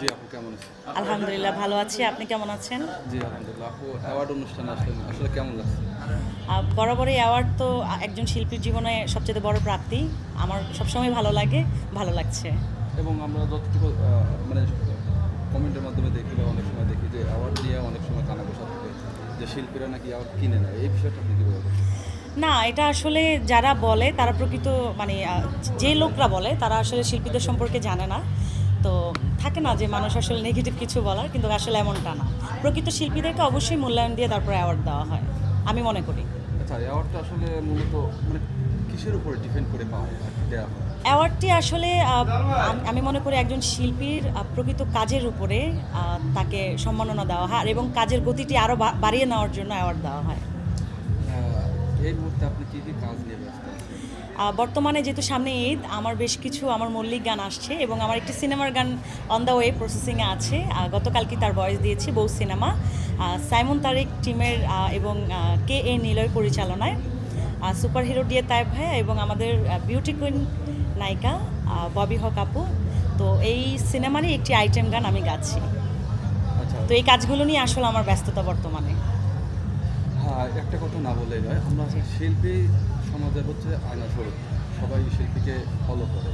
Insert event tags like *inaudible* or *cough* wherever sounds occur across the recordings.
জি আপু কেমন আছেন? আলহামদুলিল্লাহ ভালো আছি। আপনি কেমন আছেন? জি আলহামদুলিল্লাহ। আপু অ্যাওয়ার্ড অনুষ্ঠানে আসলে আসলে কেমন লাগছে? বরাবরই অ্যাওয়ার্ড তো একজন শিল্পীর জীবনে সবচেয়ে বড় প্রাপ্তি। আমার সবসময় ভালো লাগে ভালো লাগছে। এবং আমরা যতটুকু মানে কমেন্টের মাধ্যমে দেখি বা অনেক সময় দেখি যে অ্যাওয়ার্ড নিয়ে অনেক সময় কানা বসা থাকে যে শিল্পীরা নাকি অ্যাওয়ার্ড কিনে নেয়। এই বিষয়টা আপনি কীভাবে দেখেন? না এটা আসলে যারা বলে তারা প্রকৃত মানে যে লোকরা বলে তারা আসলে শিল্পীদের সম্পর্কে জানে না। তো থাকে না যে মানুষ আসলে নেগেটিভ কিছু বলার কিন্তু আসলে এমনটা না। প্রকৃত শিল্পীদেরকে অবশ্যই মূল্যায়ন দিয়ে তারপরে অ্যাওয়ার্ড দেওয়া হয় আমি মনে করি। আচ্ছা অ্যাওয়ার্ডটা আসলে মূলত মানে কিসের উপরে ডিপেন্ড করে পাওয়া দেওয়া হয়? অ্যাওয়ার্ডটি আসলে আমি মনে করি একজন শিল্পীর প্রকৃত কাজের উপরে তাকে সম্মাননা দেওয়া হয় আর এবং কাজের গতিটি আরও বাড়িয়ে নেওয়ার জন্য অ্যাওয়ার্ড দেওয়া হয়। এই মুহূর্তে আপনি কী কী কাজ নিয়ে ব্যস্ত আছেন? বর্তমানে যেহেতু সামনে ঈদ আমার বেশ কিছু আমার মল্লিক গান আসছে এবং আমার একটি সিনেমার গান অন দ্য ওয়ে প্রসেসিংয়ে আছে। গতকালকে তার ভয়েস দিয়েছি বউ সিনেমা। সাইমন তারেক টিমের এবং কে এ নিলয় পরিচালনায়। সুপার হিরো ডিএ তাইব ভাইয়া এবং আমাদের বিউটি কুইন নায়িকা ববি হক আপু। তো এই সিনেমারই একটি আইটেম গান আমি গাচ্ছি। আচ্ছা। তো এই কাজগুলো নিয়ে আসলে আমার ব্যস্ততা বর্তমানে। একটা কথা না বললেই নয় আমরা শিল্পী সমাজের হচ্ছে আয়না স্বরূপ। সবাই শিল্পীকে ফলো করে।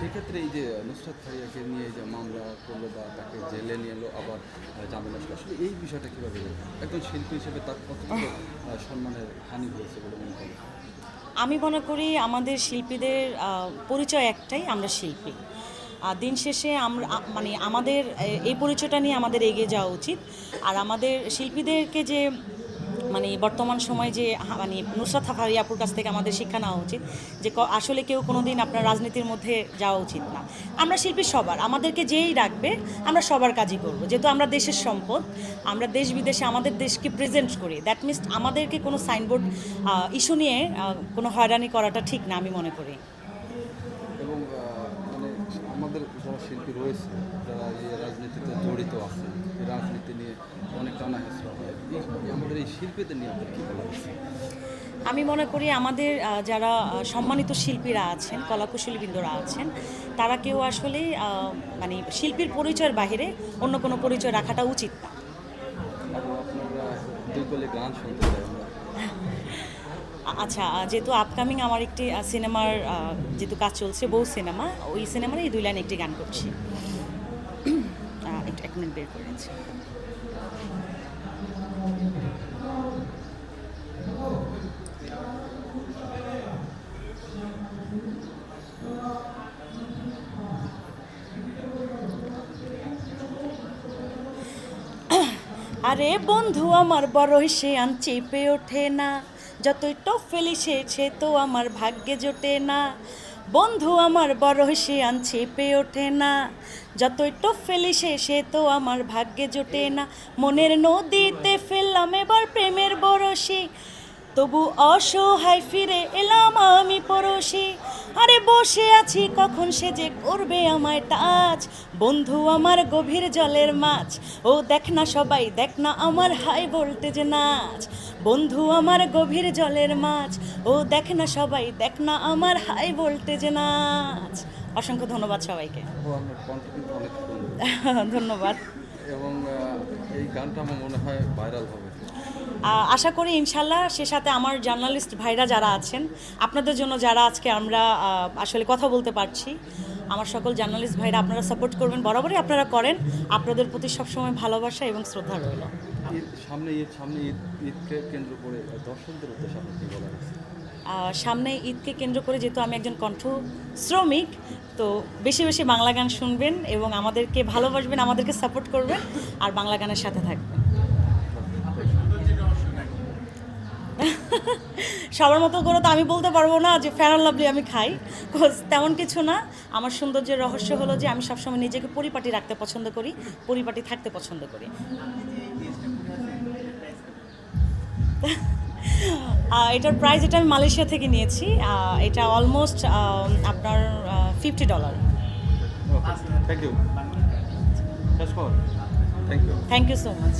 সেক্ষেত্রে এই যে নুসরাত ফারিয়াকে নিয়ে যে মামলা করল বা তাকে জেলে নিয়ে এলো আবার জামিন আসলো আসলে এই বিষয়টা কীভাবে? একজন শিল্পী হিসেবে তার কতটুকু সম্মানের হানি হয়েছে বলে মনে করেন? আমি মনে করি আমাদের শিল্পীদের পরিচয় একটাই আমরা শিল্পী। আর দিন শেষে আমরা মানে আমাদের এই পরিচয়টা নিয়ে আমাদের এগিয়ে যাওয়া উচিত। আর আমাদের শিল্পীদেরকে যে মানে বর্তমান সময় যে মানে নুসরাত হাফারি আপুর কাছ থেকে আমাদের শিক্ষা নেওয়া উচিত যে আসলে কেউ কোনো দিন আপনার রাজনীতির মধ্যে যাওয়া উচিত না। আমরা শিল্পী সবার, আমাদেরকে যেই রাখবে আমরা সবার কাজই করব। যেহেতু আমরা দেশের সম্পদ, আমরা দেশ বিদেশে আমাদের দেশকে প্রেজেন্ট করি। দ্যাট মিনস আমাদেরকে কোনো সাইনবোর্ড ইস্যু নিয়ে কোনো হয়রানি করাটা ঠিক না আমি মনে করি। আমাদের যারা শিল্পী রয়েছে যারা এই রাজনীতিতে জড়িত আছে এই রাজনীতি নিয়ে অনেক টানা হেসরা হয় আমাদের এই শিল্পীদের নিয়ে আপনার কী বলা আমি মনে করি আমাদের যারা সম্মানিত শিল্পীরা আছেন কলাকুশলীবৃন্দরা আছেন তারা কেউ আসলে মানে শিল্পীর পরিচয়ের বাইরে অন্য কোনো পরিচয় রাখাটা উচিত না। *laughs* আচ্ছা যেহেতু আপকামিং আমার একটি সিনেমার যেহেতু কাজ চলছে, বউ সিনেমা ওই সিনেমার এই দুই লাইন একটি গান করছি। *clears throat* এক মিনিট বের করে নিচ্ছি। *clears throat* আরে বন্ধু, আমার বড়ই সে আন চেপে ওঠে না। যতই টপ ফেলি সে সে তো আমার ভাগ্যে জোটে না। বন্ধু আমার বড় সে আনছে পে ওঠে না। যতই টপ ফেলি সে সে তো আমার ভাগ্যে জোটে না। মনের নদীতে ফেললাম এবার প্রেমের বরশি তবু অসহায় ফিরে এলাম আমি পড়শি। আরে বসে আছি কখন সে যে করবে আমায় টাচ? বন্ধু আমার গভীর জলের মাছ ও দেখ না সবাই দেখ না আমার হাই ভোল্টেজ নাচ। বন্ধু আমার গভীর জলের মাছ ও দেখ না সবাই দেখ না আমার হাই ভোল্টেজ নাচ। অসংখ্য ধন্যবাদ সবাইকে। *laughs* ধন্যবাদ। এবং এই গানটা আমার মনে হয় ভাইরাল হবে। আশা করি ইনশাল্লাহ সে সাথে আমার জার্নালিস্ট ভাইরা যারা আছেন আপনাদের জন্য যারা আজকে আমরা আসলে কথা বলতে পারছি আমার সকল জার্নালিস্ট ভাইরা আপনারা সাপোর্ট করবেন বরাবরই আপনারা করেন আপনাদের প্রতি সবসময় ভালোবাসা এবং শ্রদ্ধা রইল। সামনে ঈদ সামনে ঈদ ঈদকে কেন্দ্র করে দর্শকদের উদ্দেশ্যে বলা সামনে ঈদকে কেন্দ্র করে যেহেতু আমি একজন কণ্ঠ শ্রমিক তো বেশি বেশি বাংলা গান শুনবেন এবং আমাদেরকে ভালোবাসবেন আমাদেরকে সাপোর্ট করবেন আর বাংলা গানের সাথে থাকবেন। সবার মতো করে তো আমি বলতে পারব না যে ফ্যান লাভলি আমি খাই। তেমন কিছু না। আমার সৌন্দর্যের রহস্য হলো যে আমি সবসময় নিজেকে পরিপাটি রাখতে পছন্দ করি পরিপাটি থাকতে পছন্দ করি। এটার প্রাইস এটা আমি মালয়েশিয়া থেকে নিয়েছি। এটা অলমোস্ট আপনার fifty dollar thank you thank you so much